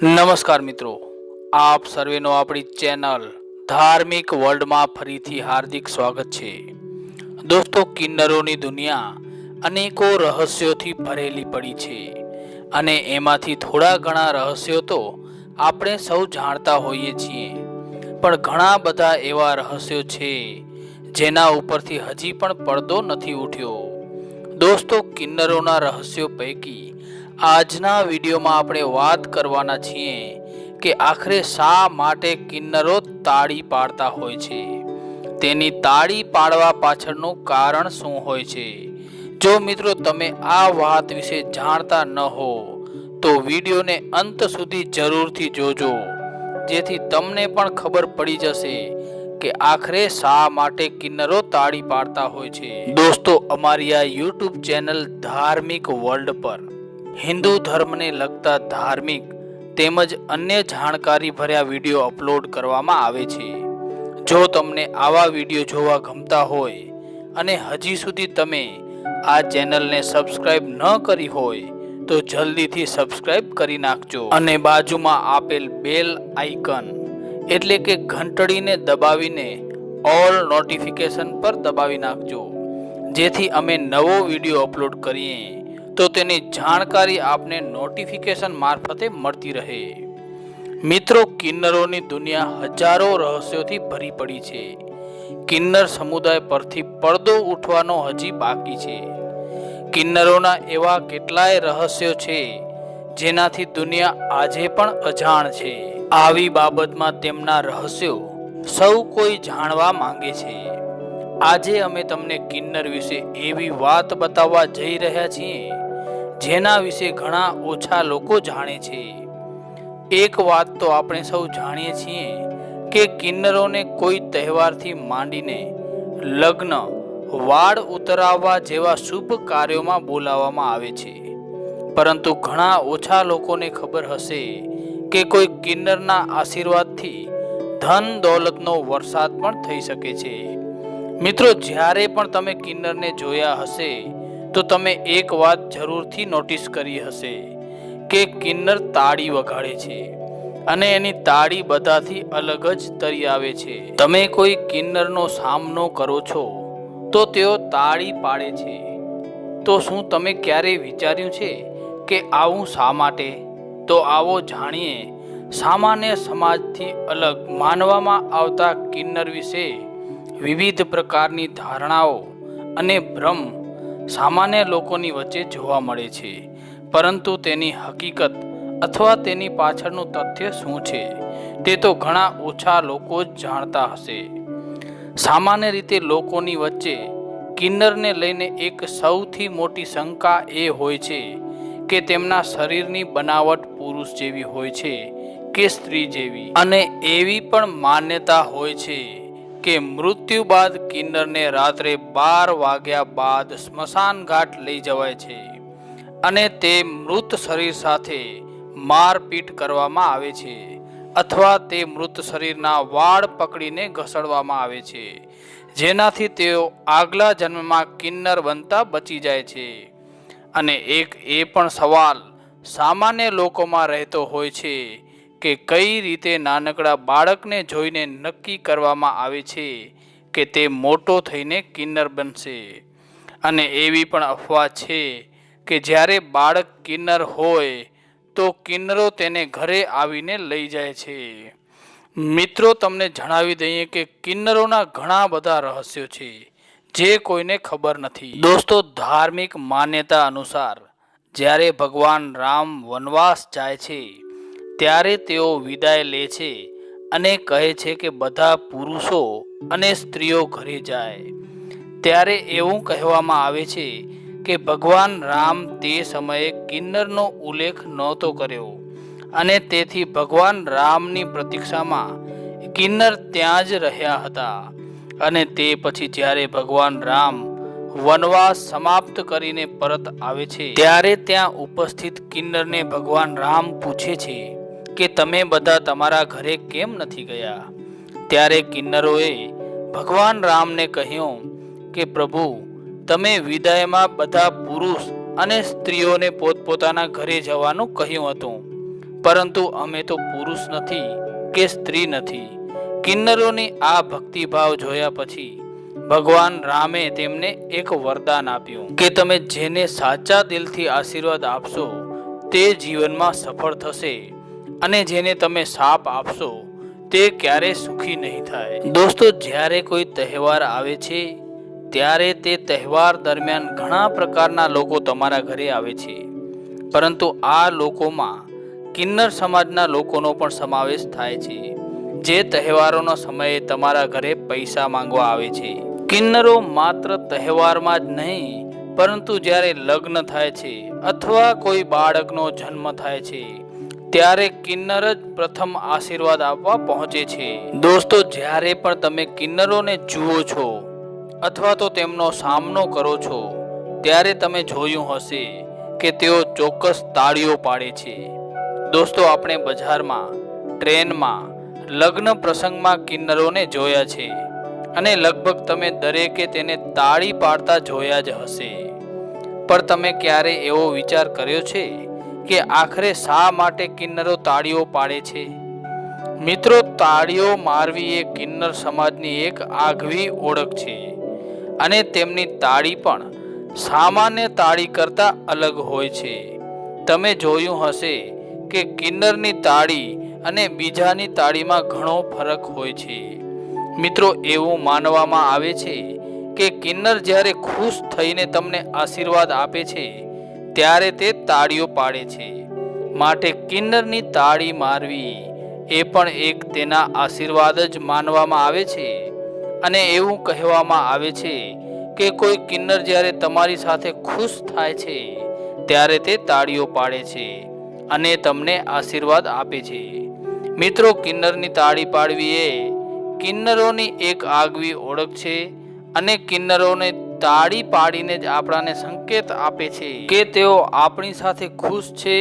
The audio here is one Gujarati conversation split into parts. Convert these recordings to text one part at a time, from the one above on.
નમસ્કાર મિત્રો, આપ સર્વેનો આપણી ચેનલ ધાર્મિક વર્લ્ડમાં ફરીથી હાર્દિક સ્વાગત છે. દોસ્તો, કિન્નરોની દુનિયા અનેકો રહસ્યોથી ભરેલી પડી છે અને એમાંથી થોડા ઘણા રહસ્યો તો આપણે સૌ જાણતા હોઈએ છીએ. પણ ઘણા બધા એવા રહસ્યો છે જેના ઉપરથી હજી પણ પડદો નથી ઉઠ્યો. દોસ્તો, કિન્નરોના રહસ્યો પૈકી આજના વિડીયોમાં આપણે વાત કરવાના છીએ કે આખરે શા માટે કિન્નરો તાળી પાડતા હોય છે? તેની તાળી પાડવા પાછળનું કારણ શું હોય છે? જો મિત્રો તમે આ વાત વિશે જાણતા ન હો, તો વિડીયોને અંત સુધી જરૂરથી જોજો, જેથી તમને પણ ખબર પડી જશે કે આખરે શા માટે કિન્નરો તાળી પાડતા હોય છે. દોસ્તો, અમારી આ યુટ્યુબ ચેનલ ધાર્મિક વર્લ્ડ પર હિન્દુ ધર્મને લગતા ધાર્મિક તેમજ અન્ય જાણકારી ભર્યા વીડિયો અપલોડ કરવામાં આવે છે. જો તમને આવા વીડિયો જોવા ગમતા હોય અને હજી સુધી તમે આ ચેનલને સબસ્ક્રાઇબ ન કરી હોય, તો જલ્દીથી સબસ્ક્રાઇબ કરી નાખજો. અને બાજુમાં આપેલ બેલ આઇકન એટલે કે ઘંટડીને દબાવીને ઓલ નોટિફિકેશન પર દબાવી નાખજો. જેથી અમે નવો વીડિયો અપલોડ કરીએ. તો તેની જાણકારી આપને નોટિફિકેશન મારફતે મળતી રહે. મિત્રો, કિન્નરોની દુનિયા હજારો રહસ્યોથી ભરી પડી છે. કિન્નર સમુદાય પરથી પડદો ઉઠવાનો હજી બાકી છે. કિન્નરોના એવા કેટલાય રહસ્યો છે, જેનાથી દુનિયા આજે પણ અજાણ છે. આવી બાબતમાં તેમના રહસ્યો સૌ કોઈ જાણવા માંગે છે. આજે અમે તમને કિન્નર વિશે એવી વાત બતાવવા જઈ રહ્યા છીએ જેના વિશે ઘણા ઓછા લોકો જાણે છે. એક વાત તો આપણે સૌ જાણીએ છીએ કે કિન્નરોને કોઈ તહેવારથી માંડીને લગ્ન, વાળ ઉતરાવવા જેવા શુભ કાર્યોમાં બોલાવવામાં આવે છે. પરંતુ ઘણા ઓછા લોકોને ખબર હશે કે કોઈ કિન્નરના આશીર્વાદથી ધન દોલતનો વરસાદ પણ થઈ શકે છે. મિત્રો, જ્યારે પણ તમે કિન્નરને જોયા હશે તો તમે એક વાત જરૂરથી નોટિસ કરી હશે કે કિન્નર તાળી વગાડે છે અને એની તાળી બધાથી અલગ જ તરી આવે છે. તમે કોઈ કિન્નરનો સામનો કરો છો તો તેઓ તાળી પાડે છે. તો શું તમે ક્યારેય વિચાર્યું છે કે આવું શા માટે? તો આવો જાણીએ, સામાન્ય સમાજથી અલગ માનવામાં આવતા કિન્નર વિશે વિવિધ પ્રકારની ધારણાઓ અને ભ્રમ સામાન્ય લોકોની વચ્ચે જોવા મળે છે. પરંતુ તેની હકીકત અથવા તેની પાછળનું તથ્ય શું છે, તે તો ઘણા ઓછા લોકો જ જાણતા હશે. સામાન્ય રીતે લોકોની વચ્ચે કિન્નરને લઈને એક સૌથી મોટી શંકા એ હોય છે કે તેમના શરીરની બનાવટ પુરુષ જેવી હોય છે કે સ્ત્રી જેવી. અને એવી પણ માન્યતા હોય છે કે મૃત્યુ બાદ કિન્નરને રાત્રે બાર વાગ્યા બાદ સ્મશાન ઘાટ લઈ જવાય છે અને તે મૃત શરીર સાથે મારપીટ કરવામાં આવે છે અથવા તે મૃત શરીરના વાળ પકડીને ઘસડવામાં આવે છે, જેનાથી તેઓ આગલા જન્મમાં કિન્નર બનતા બચી જાય છે. અને એક એ પણ સવાલ સામાન્ય લોકોમાં રહેતો હોય છે કે કઈ રીતે નાનકડા બાળકને જોઈને નક્કી કરવામાં આવે છે કે તે મોટો થઈને કિન્નર બનશે? અને એવી પણ અફવા છે કે જ્યારે બાળક કિન્નર હોય, તો કિન્નરો તેને ઘરે આવીને લઈ જાય છે. મિત્રો, તમને જણાવી દઈએ કે કિન્નરોના ઘણા બધા રહસ્યો છે, જે કોઈને ખબર નથી. દોસ્તો, ધાર્મિક માન્યતા અનુસાર જ્યારે ભગવાન રામ વનવાસ જાય છે ત્યારે તેઓ વિદાય લે છે અને કહે છે કે બધા પુરુષો અને સ્ત્રીઓ ઘરે જાય. ત્યારે એવું કહેવામાં આવે છે કે ભગવાન રામ તે સમયે કિન્નરનો ઉલ્લેખ નહોતો કર્યો અને તેથી ભગવાન રામની પ્રતીક્ષામાં કિન્નર ત્યાં જ રહ્યા હતા અને તે પછી જ્યારે ભગવાન રામ વનવાસ સમાપ્ત કરીને પરત આવે છે, ત્યારે ત્યાં ઉપસ્થિત કિન્નરને ભગવાન રામ પૂછે છે કે તમે બધા તમારા ઘરે કેમ નથી ગયા? ત્યારે કિન્નરોએ ભગવાન રામને કહ્યું કે, પ્રભુ, તમે વિદાયમાં બધા પુરુષ અને સ્ત્રીઓને પોતપોતાના ઘરે જવાનું કહ્યું હતું. પરંતુ અમે તો પુરુષ નથી કે સ્ત્રી નથી. કિન્નરોની આ ભક્તિભાવ જોયા પછી ભગવાન રામે તેમને એક વરદાન આપ્યું કે, તમે જેને સાચા દિલથી આશીર્વાદ આપશો, તે જીવનમાં સફળ થશે. અને જેને તમે સાપ આપશો, તે ક્યારે સુખી નહીં થાય. દોસ્તો, જ્યારે કોઈ તહેવાર આવે છે, ત્યારે તે તહેવાર દરમિયાન ઘણા પ્રકારના લોકો તમારા ઘરે આવે છે. પરંતુ આ લોકોમાં કિન્નર સમાજના લોકોનો પણ સમાવેશ થાય છે, જે તહેવારોનો સમયે તમારા ઘરે પૈસા માંગવા આવે છે. કિન્નરો માત્ર તહેવારમાં જ નહીં, પરંતુ જ્યારે લગ્ન થાય છે, અથવા કોઈ બાળકનો જન્મ થાય છે ત્યારે કિન્નર જ પ્રથમ આશીર્વાદ આપવા પહોંચે છે. દોસ્તો, જ્યારે પણ તમે કિન્નરોને જુઓ છો અથવા તો તેમનો સામનો કરો છો, ત્યારે તમે જોયું હશે કે તેઓ ચોક્કસ તાળીઓ પાડે છે. દોસ્તો, આપણે બજારમાં, ટ્રેનમાં, લગ્ન પ્રસંગમાં કિન્નરોને જોયા છે અને લગભગ તમે દરેકે તેને તાળી પાડતા જોયા જ હશે. પણ તમે ક્યારે એવો વિચાર કર્યો છે? કે આખરે શા માટે કિન્નરો તાળીઓ પાડે છે? મિત્રો, તાળીઓ મારવી એ કિન્નર સમાજની એક આગવી ઓળખ છે અને તેમની તાળી પણ સામાન્ય તાળી કરતાં અલગ હોય છે. તમે જોયું હશે કે કિન્નરની તાળી અને બીજાની તાળીમાં ઘણો ફરક હોય છે. મિત્રો, એવું માનવામાં આવે છે કે કિન્નર જ્યારે ખુશ થઈને તમને આશીર્વાદ આપે છે ત્યારે તે તાળીઓ પાડે છે. માટે કિન્નરની તાળી મારવી એ પણ એક તેના આશીર્વાદ જ માનવામાં આવે છે. અને એવું કહેવામાં આવે છે કે કોઈ કિન્નર જ્યારે તમારી સાથે ખુશ થાય છે, ત્યારે તે તાળીઓ પાડે છે અને તમને આશીર્વાદ આપે છે. મિત્રો, કિન્નરની તાળી પાડવી એ કિન્નરોની એક આગવી ઓળખ છે અને કિન્નરોને તાળી પાડીને જ આપણાને સંકેત આપે છે કે તેઓ આપણી સાથે ખુશ છે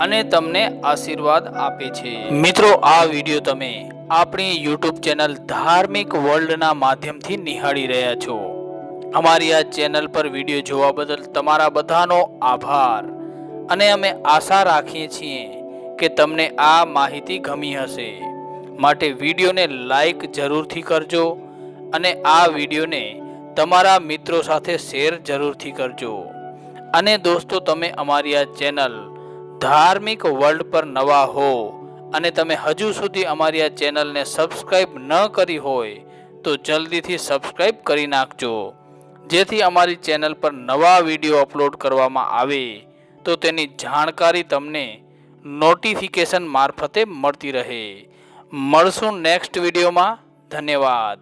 અને તમને આશીર્વાદ આપે છે. મિત્રો, આ વીડિયો તમે આપણી યુટ્યુબ ચેનલ ધાર્મિક વર્લ્ડના માધ્યમથી નિહાળી રહ્યા છો. અમારી આ ચેનલ પર વીડિયો જોવા બદલ તમારા બધાનો આભાર. અને અમે આશા રાખીએ છીએ કે તમને આ માહિતી ગમી હશે. માટે વિડીયોને લાઈક જરૂરથી કરજો અને આ વિડીયોને તમારા મિત્રો સાથે શેર જરૂરથી કરજો. અને દોસ્તો, તમે અમારી આ ચેનલ ધાર્મિક વર્લ્ડ પર નવા હો અને તમે હજુ સુધી અમારી આ ચેનલને સબસ્ક્રાઈબ ન કરી હોય, તો જલ્દીથી સબસ્ક્રાઈબ કરી નાખજો. જેથી અમારી ચેનલ પર નવા વીડિયો અપલોડ કરવામાં આવે, તો તેની જાણકારી તમને નોટિફિકેશન મારફતે મળતી રહે. મળશું નેક્સ્ટ વિડીયોમાં. ધન્યવાદ.